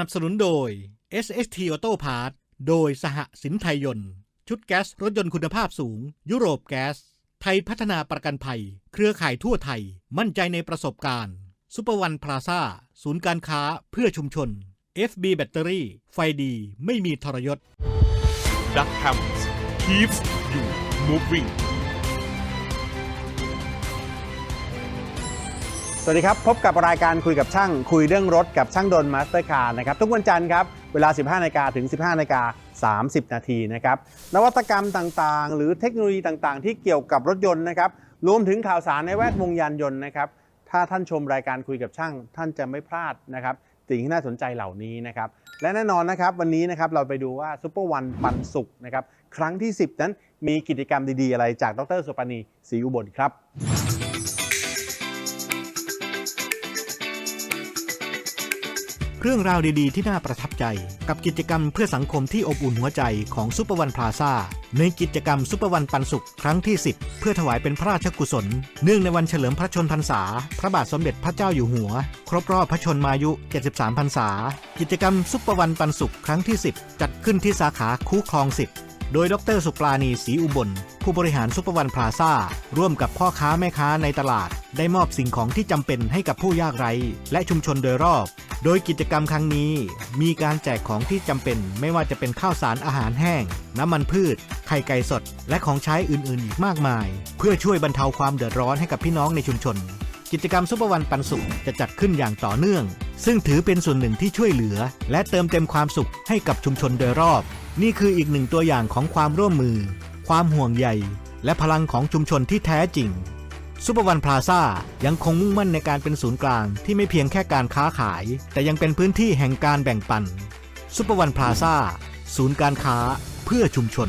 นับสนุนโดย SST Auto Parts โดยสหสินไทยยนต์ ชุดแก๊สรถยนต์คุณภาพสูง ยุโรปแก๊ส ไทยพัฒนาประกันภัย เครือข่ายทั่วไทย มั่นใจในประสบการณ์ซุปเปอร์วันพลาซ่าศูนย์การค้าเพื่อชุมชน FB แบตเตอรี่ ไฟดีไม่มีทรยศ Duck Hammers keeps you moving สวัสดีครับ พบกับรายการคุยกับช่าง คุยเรื่องรถกับช่างดนมาสเตอร์คาร์นะครับทุกวันจันทร์ครับเวลา 15นาฬิกาถึง 15นาฬิกา30 นาทีนะครับนวัตกรรมต่างๆ หรือเทคโนโลยีต่างๆ ที่เกี่ยวกับรถยนต์นะครับรวมถึงข่าวสารในแวดวงยานยนต์นะครับถ้าท่านชมรายการคุยกับช่าง ท่านจะไม่พลาดนะครับสิ่งที่น่าสนใจเหล่านี้นะครับและแน่นอนนะครับวันนี้นะครับเราไปดูว่าซูเปอร์วันปันสุขนะครับครั้งที่ 10 นั้นมีกิจกรรมดีๆ อะไรจากดรสุปนีศรีอุบลครับ เรื่องราวดีๆ ที่น่าประทับใจ กับกิจกรรมเพื่อสังคมที่อบอุ่นหัวใจของซุปเปอร์วันพลาซ่าในกิจกรรมซุปเปอร์วันปันสุขครั้งที่ 10 เพื่อถวายเป็นพระราชกุศล เนื่องในวันเฉลิมพระชนพรรษา พระบาทสมเด็จพระเจ้าอยู่หัว ครบรอบพระชนมายุ 73 พรรษา กิจกรรมซุปเปอร์วันปันสุขครั้งที่ 10 จัดขึ้นที่สาขาคูคลอง 10 โดยดรสุปราณีศรีอุบล ผู้บริหารซุปเปอร์วันพลาซ่า ร่วมกับพ่อค้าแม่ค้าในตลาด ได้มอบสิ่งของที่จำเป็นให้กับผู้ยากไร้ และชุมชนโดยรอบ โดยกิจกรรมครั้งนี้ มีการแจกของที่จำเป็น ไม่ว่าจะเป็นข้าวสารอาหารแห้ง น้ำมันพืช ไข่ไก่สด และของใช้อื่นๆ อีกมากมาย เพื่อช่วยบรรเทาความเดือดร้อนให้กับพี่น้องในชุมชน กิจกรรมซุปเปอร์วันปันสุขจะจัดขึ้นอย่างต่อเนื่อง ซึ่งถือเป็นส่วนหนึ่งที่ช่วยเหลือ และเติมเต็มความสุขให้กับชุมชนโดยรอบ นี่คืออีกหนึ่งตัวอย่างของความร่วมมือ ความห่วงใยและพลังของชุมชนที่แท้จริงซุปเปอร์วันพลาซ่ายังคงมุ่งมั่นในการเป็นศูนย์กลางที่ไม่เพียงแค่การค้าขาย แต่ยังเป็นพื้นที่แห่งการแบ่งปันซุปเปอร์วันพลาซ่าศูนย์การค้าเพื่อชุมชน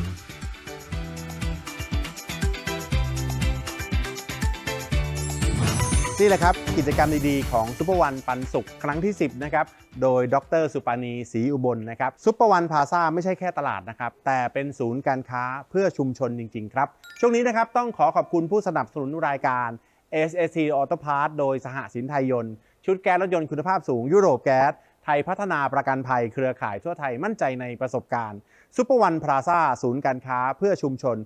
นี่แหละครับ กิจกรรมดีๆ ของซุปเปอร์วันปันสุขครั้งที่ 10 นะครับ โดยดรสุปานีศรีอุบลนะครับซุปเปอร์วันพาซาไม่ใช่แค่ตลาดนะครับ แต่เป็นศูนย์การค้าเพื่อชุมชนจริง ๆ ครับ ช่วงนี้นะครับต้องขอขอบคุณผู้สนับสนุนรายการ SST Auto Parts โดยสหสินไทยยนต์ ชุดแก๊สรถยนต์คุณภาพสูงยุโรปแก๊สไทยพัฒนาประกันภัยเครือข่ายทั่วไทยมั่นใจในประสบการณ์ ซุปเปอร์วันพลาซ่าศูนย์การค้าเพื่อชุมชน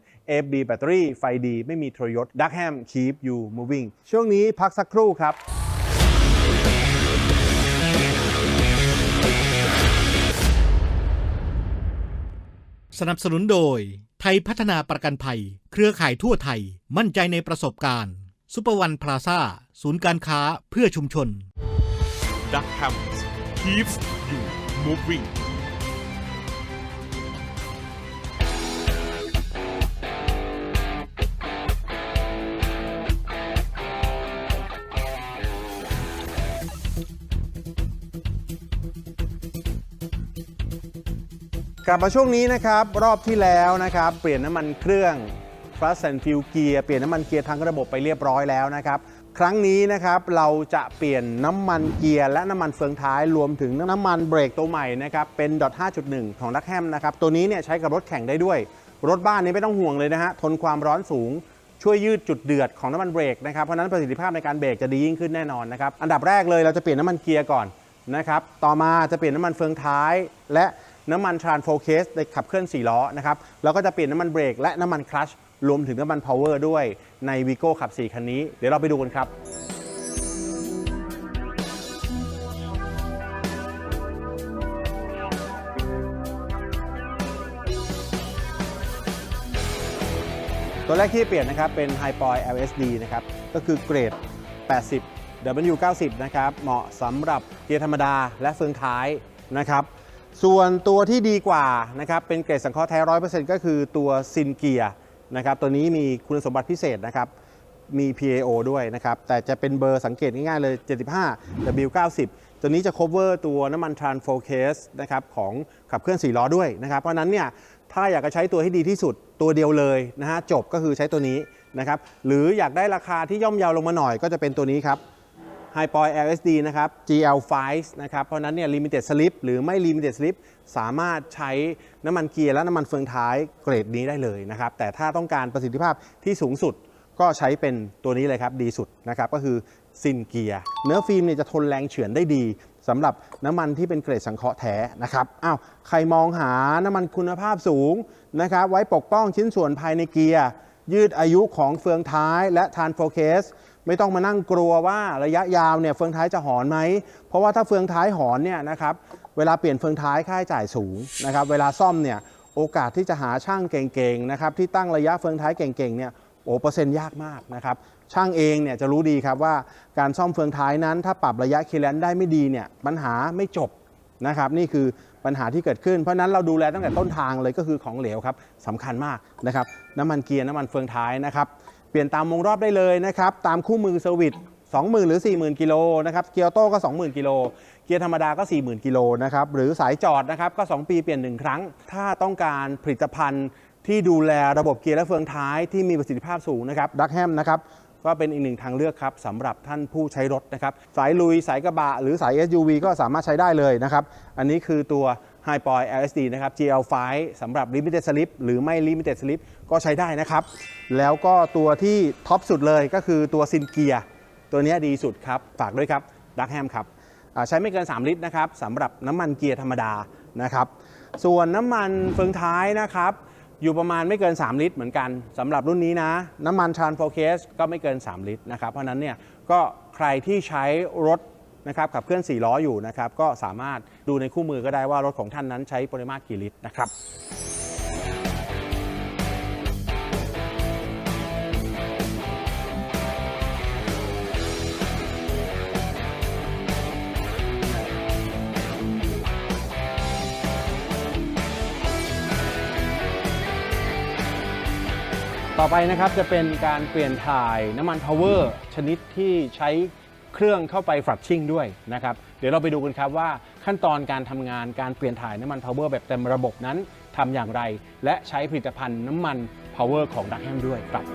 FB แบตเตอรี่ไฟดี ไม่มีทรยศดักแฮม keep you moving ช่วงนี้พักสักครู่ครับสนับสนุนโดย ไทยพัฒนาประกันภัย เครือข่ายทั่วไทย มั่นใจในประสบการณ์ซุปเปอร์วันพลาซ่าศูนย์การค้าเพื่อชุมชน Duck Hammers keeps you moving กลับมาช่วงนี้นะครับ รอบที่แล้วนะครับ เปลี่ยนน้ำมันเครื่อง Fast and Fuel Gear เปลี่ยนน้ำมันเกียร์ทั้งระบบไปเรียบร้อยแล้วนะครับ ครั้งนี้นะครับเราจะเปลี่ยนน้ำมันเกียร์และน้ำมันเฟืองท้ายรวมถึงน้ำมันเบรกตัวใหม่นะครับเป็น .5.1 ของดักแฮมนะครับตัวนี้เนี่ยใช้กับรถแข่งได้ด้วย รถบ้านนี้ไม่ต้องห่วงเลยนะฮะทนความร้อนสูงช่วยยืดจุดเดือดของน้ำมันเบรกนะครับเพราะฉะนั้นประสิทธิภาพในการเบรกจะดียิ่งขึ้นแน่นอนนะครับอันดับแรกเลยเราจะเปลี่ยนน้ำมันเกียร์ก่อนนะครับต่อมาจะเปลี่ยนน้ำมันเฟืองท้ายและ น้ำมันทรานโฟเคสในขับเคลื่อน 4 ล้อนะครับแล้วก็จะเปลี่ยนน้ำมันเบรกและน้ำมันคลัชรวมถึงน้ำมันพาวเวอร์ด้วยในวีโก้ขับ 4 คันนี้ เดี๋ยวเราไปดูกันครับตัวแรกที่เปลี่ยนนะครับเป็น High p o i LSD นะครับก็คือเกรด 80 W90 นะครับเหมาะสำหรับเกียร์ธรรมดาและเฟืองท้ายนะครับ ส่วนตัวที่ดีกว่านะครับเป็นเกรดสังเคราะห์แท้100%ก็คือตัวซินเกียนะครับตัวนี้มีคุณสมบัติพิเศษนะครับมี PAO ด้วยนะครับ แต่จะเป็นเบอร์สังเกตง่ายๆเลย 75 W90 ตัวนี้จะ cover ตัวน้ำมัน Trans f o c a s นะครับของขับเคลื่อน 4 ล้อด้วยนะครับ เพราะฉะนั้นเนี่ยถ้าอยากจะใช้ตัวให้ดีที่สุดตัวเดียวเลยนะฮะจบก็คือใช้ตัวนี้นะครับ หรืออยากได้ราคาที่ย่อมเยาวลงมาหน่อยก็จะเป็นตัวนี้ครับ h i p o i LSD นะครับ GL5 นะครับ เพราะฉะนั้นเนี่ย Limited Slip หรือไม่ Limited Slip สามารถใช้น้ำมันเกียร์และน้ำมันเฟืองท้ายเกรดนี้ได้เลยนะครับ แต่ถ้าต้องการประสิทธิภาพที่สูงสุดก็ใช้เป็นตัวนี้เลยครับดีสุดนะครับก็คือซินเกียร์เนื้อฟิล์มเนี่ยจะทนแรงเฉือนได้ดีสำหรับน้ำมันที่เป็นเกรดสังเคราะห์แท้นะครับอ้าวใครมองหาน้ำมันคุณภาพสูงนะครับไว้ปกป้องชิ้นส่วนภายในเกียร์ยืดอายุของเฟืองท้ายและทานโฟเคส ไม่ต้องมานั่งกลัวว่าระยะยาวเนี่ยเฟืองท้ายจะหอนไหม เพราะว่าถ้าเฟืองท้ายหอนเนี่ยนะครับเวลาเปลี่ยนเฟืองท้ายค่าใช้จ่ายสูงนะครับเวลาซ่อมเนี่ยโอกาสที่จะหาช่างเก่งๆนะครับที่ตั้งระยะเฟืองท้ายเก่งๆเนี่ยโอ้เปอร์เซ็นต์ยากมากนะครับช่างเองเนี่ยจะรู้ดีครับว่าการซ่อมเฟืองท้ายนั้น ถ้าปรับระยะเคลียร์ได้ไม่ดีเนี่ยปัญหาไม่จบนะครับนี่คือปัญหาที่เกิดขึ้นเพราะนั้นเราดูแลตั้งแต่ต้นทางเลยก็คือของเหลวครับสำคัญมากนะครับน้ำมันเกียร์น้ำมันเฟืองท้ายนะครับ เปลี่ยนตามวงรอบได้เลยนะครับตามคู่มือเซอร์วิส20,000 หรือ 40,000 กิโลนะครับเกียร์โต้ก็ 20,000 กิโล เกียร์ธรรมดาก็ 40,000 กิโลนะครับหรือสายจอดนะครับก็ 2 ปีเปลี่ยน 1 ครั้ง ถ้าต้องการผลิตภัณฑ์ที่ดูแลระบบเกียร์และเฟืองท้ายที่มีประสิทธิภาพสูงนะครับดักแฮมนะครับก็เป็นอีกหนึ่งทางเลือกครับสำหรับท่านผู้ใช้รถนะครับสายลุยสายกระบะ หรือสาย SUV ก็สามารถใช้ได้เลยนะครับอันนี้คือตัว h i p o y LSD นะครับ GL5 สำหรับ Limited Slip หรือไม่ Limited Slip ก็ใช้ได้นะครับ แล้วก็ตัวที่ท็อปสุดเลยก็คือตัวซินเกียตัวนี้ดีสุดครับ ฝากด้วยครับดักแฮมครับใช้ไม่เกิน 3 ลิตรนะครับสำหรับน้ำมันเกียร์ธรรมดานะครับ ส่วนน้ำมันเฟืองท้ายนะครับ อยู่ประมาณไม่เกิน 3 ลิตรเหมือนกันสำหรับรุ่นนี้นะ น้ำมันทรานโฟเคสก็ไม่เกิน 3 ลิตรนะครับ เพราะนั้นเนี่ยก็ใครที่ใช้รถ นะครับขับเคลื่อน 4 ล้ออยู่นะครับก็สามารถดูในคู่มือก็ได้ว่ารถของท่านนั้นใช้ปริมาตรกี่ลิตรนะครับต่อไปนะครับจะเป็นการเปลี่ยนถ่ายน้ำมันพาวเวอร์ชนิดที่ใช้ เครื่องเข้าไปฝัดชิ่งด้วยนะครับ เดี๋ยวเราไปดูกันครับว่าขั้นตอนการทำงานการเปลี่ยนถ่ายน้ำมันพาวเวอร์แบบเต็มระบบนั้นทำอย่างไร และใช้ผลิตภัณฑ์น้ำมันพาวเวอร์ของดักแฮมด้วยครับ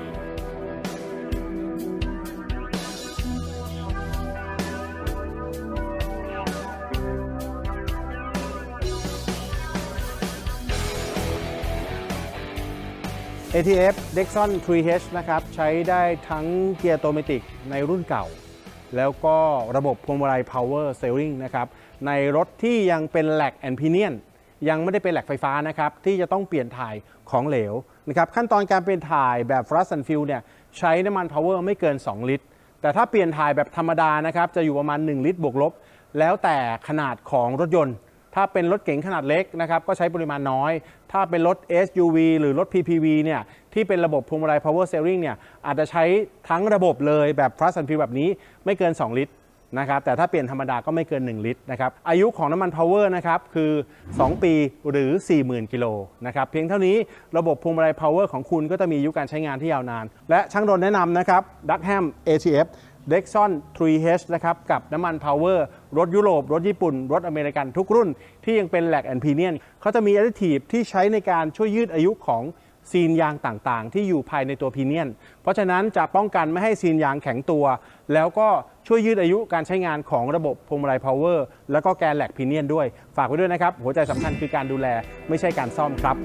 ATF Dexon 3H นะครับ ใช้ได้ทั้งเกียร์โตเมติกในรุ่นเก่า แล้วก็ระบบพวงมาลัย Power Steering นะครับ ในรถที่ยังเป็นแหลกแอนพิเนียนยังไม่ได้เป็นแหลกไฟฟ้านะครับ ที่จะต้องเปลี่ยนถ่ายของเหลวนะครับ ขั้นตอนการเปลี่ยนถ่ายแบบ Frost and Fuel เนี่ยใช้น้ำมัน Power ไม่เกิน 2 ลิตร แต่ถ้าเปลี่ยนถ่ายแบบธรรมดานะครับ จะอยู่ประมาณ 1 ลิตรบวกลบ แล้วแต่ขนาดของรถยนต์ ถ้าเป็นรถเก๋งขนาดเล็กนะครับก็ใช้ปริมาณน้อย ถ้าเป็นรถ SUV หรือรถ PPV เนี่ยที่เป็นระบบพวงมาลัย Power Steering เนี่ยอาจจะใช้ทั้งระบบเลยแบบ Fast and Fuel แบบนี้ไม่เกิน 2 ลิตรนะครับแต่ถ้าเปลี่ยนธรรมดาก็ไม่เกิน 1 ลิตรนะครับอายุของน้ำมัน Power นะครับคือ 2 ปีหรือ 40,000 กิโลนะครับเพียงเท่านี้ระบบพวงมาลัย Power ของคุณก็จะมีอายุการใช้งานที่ยาวนาน และช่างดนแนะนำนะครับ Duckham ATF Dexon 3H นะครับกับน้ำมัน Power รถยุโรป รถญี่ปุ่น รถอเมริกันทุกรุ่น ที่ยังเป็นแหลกแอนพีเนียนเขาจะมี additive ที่ใช้ในการช่วยยืดอายุของซีนยางต่างๆ ที่อยู่ภายในตัวพีเนียน เพราะฉะนั้นจะป้องกันไม่ให้ซีนยางแข็งตัว แล้วก็ช่วยยืดอายุการใช้งานของระบบพวงมาลัย Power แล้วก็แกนแหลกพีเนียนด้วย ฝากไว้ด้วยนะครับ หัวใจสำคัญคือการดูแลไม่ใช่การซ่อมครับ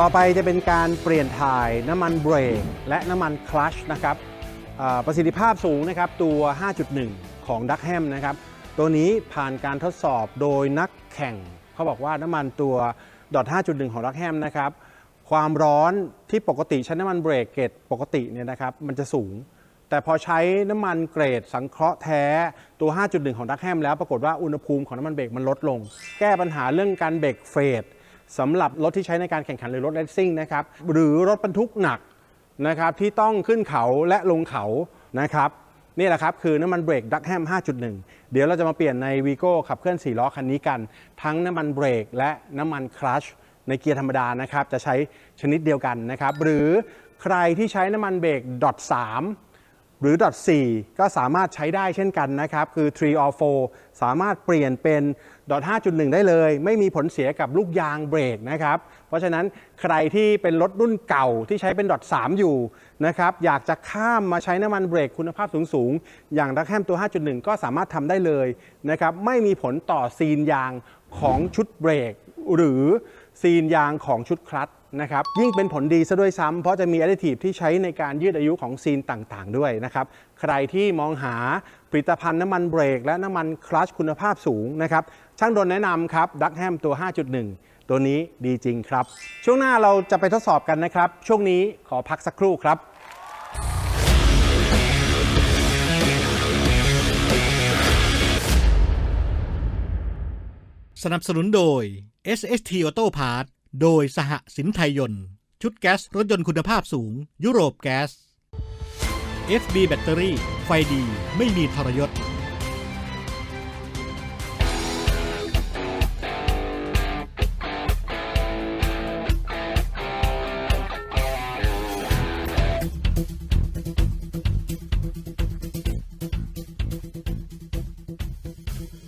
ต่อไปจะเป็นการเปลี่ยนถ่ายน้ำมันเบรกและน้ำมันคลัชนะครับประสิทธิภาพสูงนะครับตัว 5.1 ของดักแฮมนะครับตัวนี้ผ่านการทดสอบโดยนักแข่ง เขาบอกว่าน้ำมันตัว 5.1 ของดักแฮมนะครับความร้อนที่ปกติใช้น้ำมันเบรกเกรดปกติเนี่ยนะครับมันจะสูง แต่พอใช้น้ำมันเกรดสังเคราะห์แท้ตัว 5.1 ของดักแฮมแล้วปรากฏว่าอุณหภูมิของน้ำมันเบรกมันลดลง แก้ปัญหาเรื่องการเบรกเฟด สำหรับรถที่ใช้ในการแข่งขันหรือรถเลสซิ่งนะครับหรือรถบรรทุกหนักนะครับที่ต้องขึ้นเขาและลงเขานะครับนี่แหละครับคือน้ำมันเบรกดักแฮม 5.1 เดี๋ยวเราจะมาเปลี่ยนในวีโก้ขับเคลื่อน 4 ล้อคันนี้กัน ทั้งน้ำมันเบรกและน้ำมันคลัชในเกียร์ธรรมดานะครับจะใช้ชนิดเดียวกันนะครับหรือใครที่ใช้น้ำมันเบรกดอท3 หรือ .4 ก็สามารถใช้ได้เช่นกันนะครับ คือ 3 or 4 สามารถเปลี่ยนเป็น .5.1 ได้เลย ไม่มีผลเสียกับลูกยางเบรกนะครับ เพราะฉะนั้นใครที่เป็นรถรุ่นเก่าที่ใช้เป็น .3 อยู่นะครับ อยากจะข้ามมาใช้น้ำมันเบรกคุณภาพสูงๆ อย่างดักแฮมตัว 5.1 ก็สามารถทำได้เลยนะครับ ไม่มีผลต่อซีนยางของชุดเบรก หรือซีนยางของชุดคลัตช์ นะครับยิ่งเป็นผลดีซะด้วยซ้ำเพราะจะมีแอดดิทีฟที่ใช้ในการยืดอายุของซีนต่างๆ ด้วยนะครับใครที่มองหาผลิตภัณฑ์น้ำมันเบรก และน้ำมันคลัชคุณภาพสูงนะครับช่างดนแนะนำครับดักแฮมตัว 5.1 ตัวนี้ดีจริงครับ ช่วงหน้าเราจะไปทดสอบกันนะครับ ช่วงนี้ขอพักสักครู่ครับสนับสนุนโดย SST Auto Parts โดยสหสินไทยยนต์ ชุดแก๊สรถยนต์คุณภาพสูง ยุโรปแก๊ส FB แบตเตอรี่ ไฟดีไม่มีทรยศ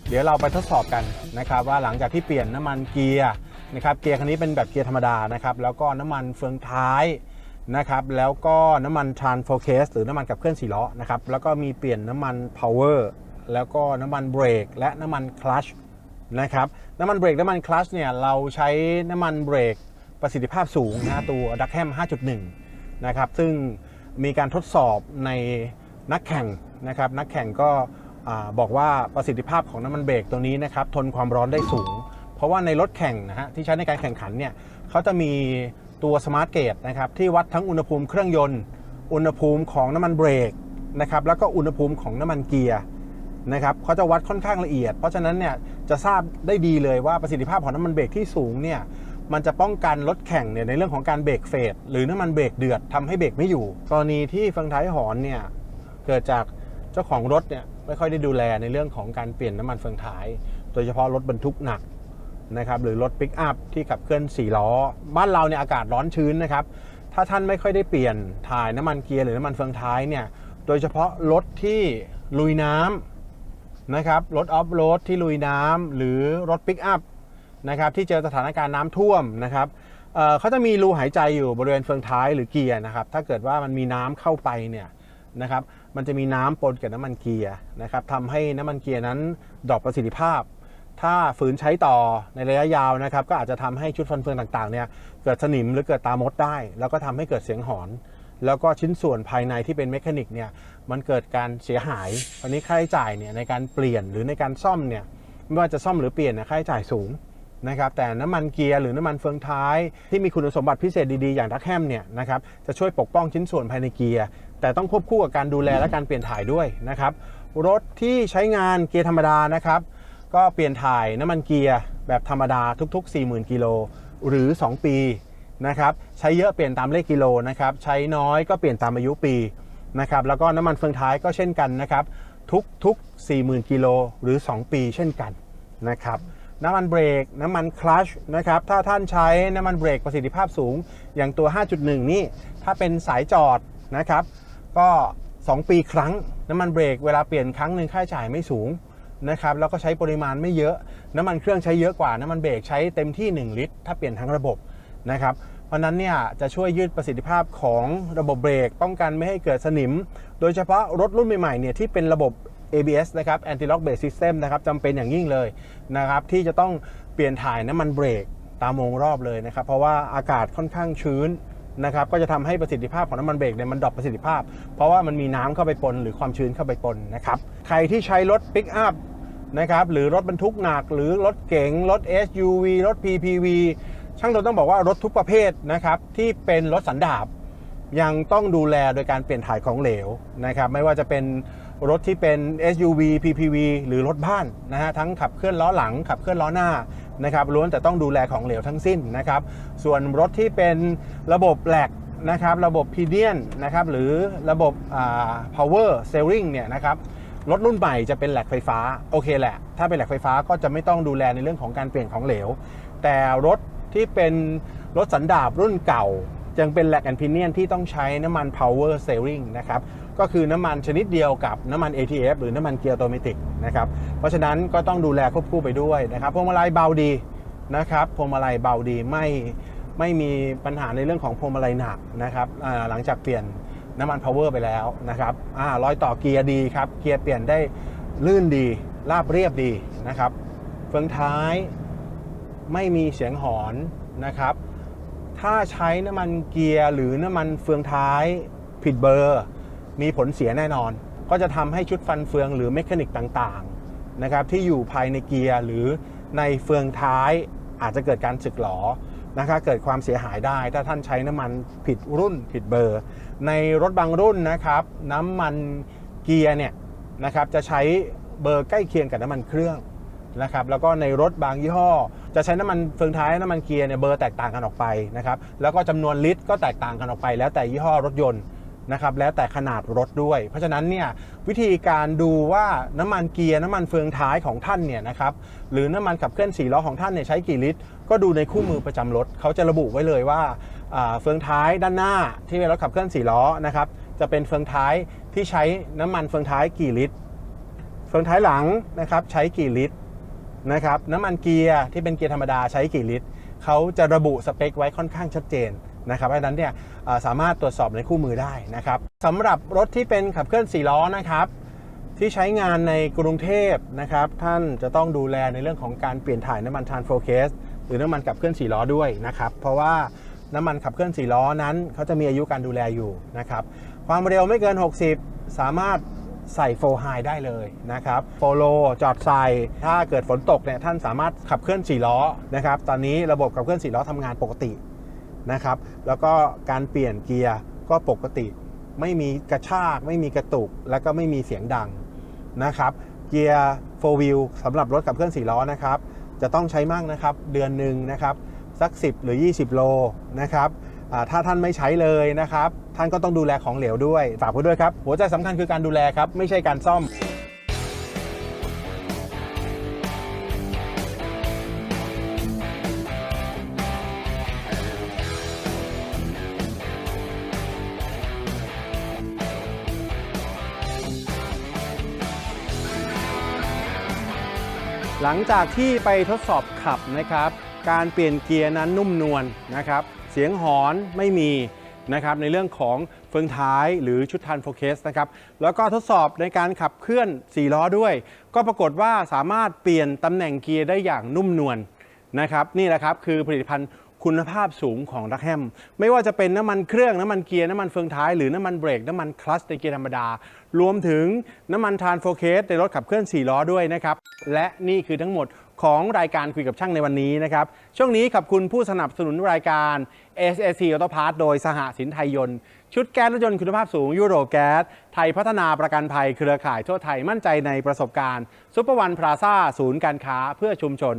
เดี๋ยวเราไปทดสอบกันนะครับว่าหลังจากที่เปลี่ยนน้ำมันเกียร์ นะครับเกียร์คันนี้เป็นแบบเกียร์ธรรมดานะครับแล้วก็น้ำมันเฟืองท้ายนะครับแล้วก็น้ำมัน Trans Case หรือน้ำมันกับเคลื่อนสี่ล้อนะครับแล้วก็มีเปลี่ยนน้ำมัน Power แล้วก็น้ำมันเบรกและน้ำมันคลัชนะครับน้ำมันเบรกน้ำมันคลัชเนี่ยเราใช้น้ำมันเบรกประสิทธิภาพสูงนะตัวดักแฮม5.1 นะครับซึ่งมีการทดสอบในนักแข่งนะครับนักแข่งก็อบอกว่าประสิทธิภาพของน้ำมันเบรกตัวนี้นะครับทนความร้อนได้สูง เพราะว่าในรถแข่งนะฮะที่ใช้ในการแข่งขันเนี่ยเขาจะมีตัวสมาร์ทเกจนะครับที่วัดทั้งอุณหภูมิเครื่องยนต์ อุณหภูมิของน้ำมันเบรกนะครับแล้วก็อุณหภูมิของน้ำมันเกียร์นะครับเขาจะวัดค่อนข้างละเอียด เพราะฉะนั้นเนี่ยจะทราบได้ดีเลยว่าประสิทธิภาพของน้ำมันเบรกที่สูงเนี่ยมันจะป้องกันรถแข่งเนี่ยในเรื่องของการเบรกเฟดหรือน้ำมันเบรกเดือดทำให้เบรกไม่อยู่ กรณีที่เฟืองท้ายหอนเนี่ยเกิดจากเจ้าของรถเนี่ยไม่ค่อยได้ดูแลในเรื่องของการเปลี่ยนน้ำมันเฟืองท้าย โดยเฉพาะรถบรรทุกหนัก นะครับหรือรถปิกอัพที่ขับเคลื่อน 4 ล้อ บ้านเราเนี่ยอากาศร้อนชื้นนะครับ ถ้าท่านไม่ค่อยได้เปลี่ยนถ่ายน้ำมันเกียร์หรือน้ำมันเฟืองท้ายเนี่ยโดยเฉพาะรถที่ลุยน้ำนะครับรถออฟโรดที่ลุยน้ำหรือรถปิกอัพนะครับที่เจอสถานการณ์น้ำท่วมนะครับเเขาจะมีรูหายใจอยู่บริเวณเฟืองท้ายหรือเกียร์นะครับถ้าเกิดว่ามันมีน้ำเข้าไปเนี่ยนะครับมันจะมีน้ำปนกับน้ำมันเกียร์นะครับทำให้น้ำมันเกียร์นั้นดรอปประสิทธิภาพ ถ้าฝืนใช้ต่อในระยะยาวนะครับ ก็อาจจะทำให้ชุดฟันเฟืองต่างๆเนี่ยเกิดสนิมหรือเกิดตามดได้ แล้วก็ทำให้เกิดเสียงหอน แล้วก็ชิ้นส่วนภายในที่เป็นเมคานิกเนี่ยมันเกิดการเสียหายวันนี้ค่าใช้จ่ายเนี่ยในการเปลี่ยนหรือในการซ่อมเนี่ยไม่ว่าจะซ่อมหรือเปลี่ยนเนี่ยค่าใช้จ่ายสูงนะครับแต่น้ำมันเกียร์หรือน้ำมันเฟืองท้ายที่มีคุณสมบัติพิเศษดีๆ อย่างดักแฮมเนี่ยนะครับจะช่วยปกป้องชิ้นส่วนภายในเกียร์ แต่ต้องควบคู่กับการดูแลและการเปลี่ยนถ่ายด้วยนะครับรถที่ใช้งานเกียร์ธรรมดานะครับ ก็เปลี่ยนถ่ายน้ำมันเกียร์แบบธรรมดาทุก ๆ 40,000กิโลหรือ 2 ปีนะครับใช้เยอะเปลี่ยนตามเลขกิโลนะครับใช้น้อยก็เปลี่ยนตามอายุปีนะครับแล้วก็น้ำมันเฟืองท้ายก็เช่นกันนะครับทุกๆ40,000กิโลหรือ 2 ปีเช่นกันนะครับน้ำมันเบรกน้ำมันคลัชนะครับถ้าท่านใช้น้ำมันเบรกประสิทธิภาพสูง อย่างตัว 5.1 นี่ถ้าเป็นสายจอดนะครับก็ 2 ปีครั้งน้ำมันเบรกเวลาเปลี่ยนครั้งหนึ่งค่าใช้จ่ายไม่สูง นะครับแล้วก็ใช้ปริมาณไม่เยอะ น้ำมันเครื่องใช้เยอะกว่า น้ำมันเบรกใช้เต็มที่ 1 ลิตร ถ้าเปลี่ยนทั้งระบบนะครับเพราะฉะนั้นเนี่ยจะช่วยยืดประสิทธิภาพของระบบเบรก ป้องกันไม่ให้เกิดสนิม โดยเฉพาะรถรุ่นใหม่ๆเนี่ยที่เป็นระบบ ABS นะครับ Anti Lock Brake System นะครับจำเป็นอย่างยิ่งเลยนะครับที่จะต้องเปลี่ยนถ่ายน้ำมันเบรกตามวงรอบเลยนะครับ เพราะว่าอากาศค่อนข้างชื้น นะครับก็จะทำให้ประสิทธิภาพของน้ำมันเบรกเนี่ยมันดรอปประสิทธิภาพ เพราะว่ามันมีน้ำเข้าไปปนหรือความชื้นเข้าไปปนนะครับใครที่ใช้รถปิกอัพนะครับหรือรถบรรทุกหนัก หรือรถเก๋งรถ SUV รถ PPV ช่างตัวต้องบอกว่ารถทุกประเภทนะครับที่เป็นรถสันดาปยังต้องดูแลโดยการเปลี่ยนถ่ายของเหลวนะครับไม่ว่าจะเป็นรถที่เป็น SUV PPV หรือรถบ้านนะฮะทั้งขับเคลื่อนล้อหลังขับเคลื่อนล้อหน้า นะครับล้วนแต่ต้องดูแลของเหลวทั้งสิ้นนะครับ ส่วนรถที่เป็นระบบแหลกนะครับ ระบบ p d i a n นนะครับ หรือระบบอ่า power steering เนี่ยนะครับรถรุ่นใหม่จะเป็นแหลกไฟฟ้าโอเคแหละ ถ้าเป็นแหลกไฟฟ้าก็จะไม่ต้องดูแลในเรื่องของการเปลี่ยนของเหลว แต่รถที่เป็นรถสันดาปรุ่นเก่ายังเป็นแหลกแอนพิเนียนที่ต้องใช้น้ำมัน power steering นะครับ ก็คือน้ำมันชนิดเดียวกับน้ำมัน ATF หรือน้ำมันเกียร์ออโตเมติกนะครับเพราะฉะนั้นก็ต้องดูแลควบคู่ไปด้วยนะครับพวงมาลัยเบาดีนะครับพวงมาลัยเบาดีไม่ไม่มีปัญหาในเรื่องของพวงมาลัยหนักนะครับหลังจากเปลี่ยนน้ำมันพาวเวอร์ไปแล้วนะครับอรอยต่อเกียร์ดีครับเกียร์เปลี่ยนได้ลื่นดีราบเรียบดีนะครับเฟืองท้ายไม่มีเสียงหอนนะครับ ถ้าใช้น้ำมันเกียร์หรือน้ำมันเฟืองท้ายผิดเบอร์ มีผลเสียแน่นอน ก็จะทำให้ชุดฟันเฟืองหรือเมคานิกต่างๆนะครับที่อยู่ภายในเกียร์หรือในเฟืองท้ายอาจจะเกิดการสึกหรอนะครับเกิดความเสียหายได้ ถ้าท่านใช้น้ำมันผิดรุ่นผิดเบอร์ ในรถบางรุ่นนะครับ น้ำมันเกียร์เนี่ยนะครับจะใช้เบอร์ใกล้เคียงกับน้ำมันเครื่องนะครับแล้วก็ในรถบางยี่ห้อ จะใช้น้ำมันเฟืองท้ายน้ำมันเกียร์เนี่ยเบอร์แตกต่างกันออกไปนะครับแล้วก็จำนวนลิตรก็แตกต่างกันออกไป แล้วแต่ยี่ห้อรถยนต์ นะครับแล้วแต่ขนาดรถด้วย เพราะฉะนั้นเนี่ยวิธีการดูว่าน้ำมันเกียร์น้ำมันเฟืองท้ายของท่านเนี่ยนะครับหรือน้ำมันขับเคลื่อนสี่ล้อของท่านเนี่ยใช้กี่ลิตร ก็ดูในคู่มือประจำรถเขาจะระบุไว้เลยว่าเฟืองท้ายด้านหน้าที่เป็นรถขับเคลื่อนสี่ล้อนะครับจะเป็นเฟืองท้ายที่ใช้น้ำมันเฟืองท้ายกี่ลิตร เฟืองท้ายหลังนะครับใช้กี่ลิตรนะครับน้ำมันเกียร์ที่เป็นเกียร์ธรรมดาใช้กี่ลิตรเขาจะระบุสเปคไว้ค่อนข้างชัดเจนนะครับเพราะฉะนั้นเนี่ย สามารถตรวจสอบในคู่มือได้นะครับสำหรับรถที่เป็นขับเคลื่อน4ล้อนะครับ ที่ใช้งานในกรุงเทพนะครับ ท่านจะต้องดูแลในเรื่องของการเปลี่ยนถ่ายน้ำมันทานโฟเคสหรือน้ำมันขับเคลื่อน4ล้อด้วยนะครับ เพราะว่าน้ำมันขับเคลื่อน4ล้อนั้นเขาจะมีอายุการดูแลอยู่นะครับ ความเร็วไม่เกิน 60 สามารถใส่โฟไฮได้เลยนะครับโฟโลจอดใส่ถ้าเกิดฝนตกเนี่ยท่านสามารถขับเคลื่อน4ล้อนะครับ ตอนนี้ระบบขับเคลื่อน4ล้อทำงานปกติ นะครับ แล้วก็การเปลี่ยนเกียร์ก็ปกติ ไม่มีกระชาก ไม่มีกระตุก แล้วก็ไม่มีเสียงดังนะครับ เกียร์โฟวิลสำหรับรถขับเคลื่อน4ล้อนะครับ จะต้องใช้มั่งนะครับ เดือนหนึ่งนะครับ สัก 10 หรือ 20 โลนะครับถ้าท่านไม่ใช้เลยนะครับ ท่านก็ต้องดูแลของเหลวด้วย ฝากไว้ด้วยครับ หัวใจสำคัญคือการดูแลครับ ไม่ใช่การซ่อม ลังจากที่ไปทดสอบขับนะครับ การเปลี่ยนเกียร์นั้นนุ่มนวลนะครับ เสียงหอนไม่มีนะครับในเรื่องของเฟืองท้ายหรือชุดทันโฟเคสนะครับแล้วก็ทดสอบในการขับเคลื่อน 4 ล้อด้วย ก็ปรากฏว่าสามารถเปลี่ยนตำแหน่งเกียร์ได้อย่างนุ่มนวลนะครับนี่แหละครับคือผลิตภัณฑ์คุณภาพสูงของดักแฮม ไม่ว่าจะเป็นน้ำมันเครื่อง น้ำมันเกียร์ น้ำมันเฟืองท้าย หรือน้ำมันเบรก น้ำมันคลัตช์ในเกียร์ธรรมดา รวมถึงน้ำมันทานโฟเคสในรถขับเคลื่อน 4 ล้อด้วยนะครับ และนี่คือทั้งหมดของรายการคุยกับช่างในวันนี้นะครับ ช่วงนี้ขอบคุณผู้สนับสนุนรายการ SSC Auto Parts โดยสหสินไทยยนต์ ชุดแก๊สรถยนต์คุณภาพสูงยูโรแก๊ส ไทยพัฒนาประกันภัยเครือข่ายทั่วไทยมั่นใจในประสบการณ์ซุปเปอร์วันพลาซ่าศูนย์การค้าเพื่อชุมชน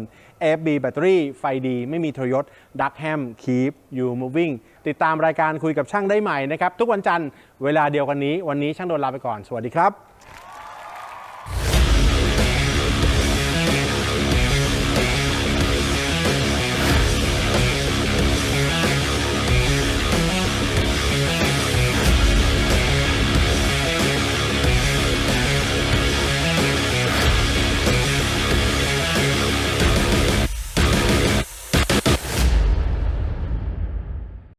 FB แบตเตอรี่ไฟดี ไม่มีทรยศดักแฮมคีปยูมูวิ่งติดตามรายการคุยกับช่างได้ใหม่นะครับทุกวันจันทร์เวลาเดียวกันนี้ วันนี้ช่างโดนลาไปก่อนสวัสดีครับ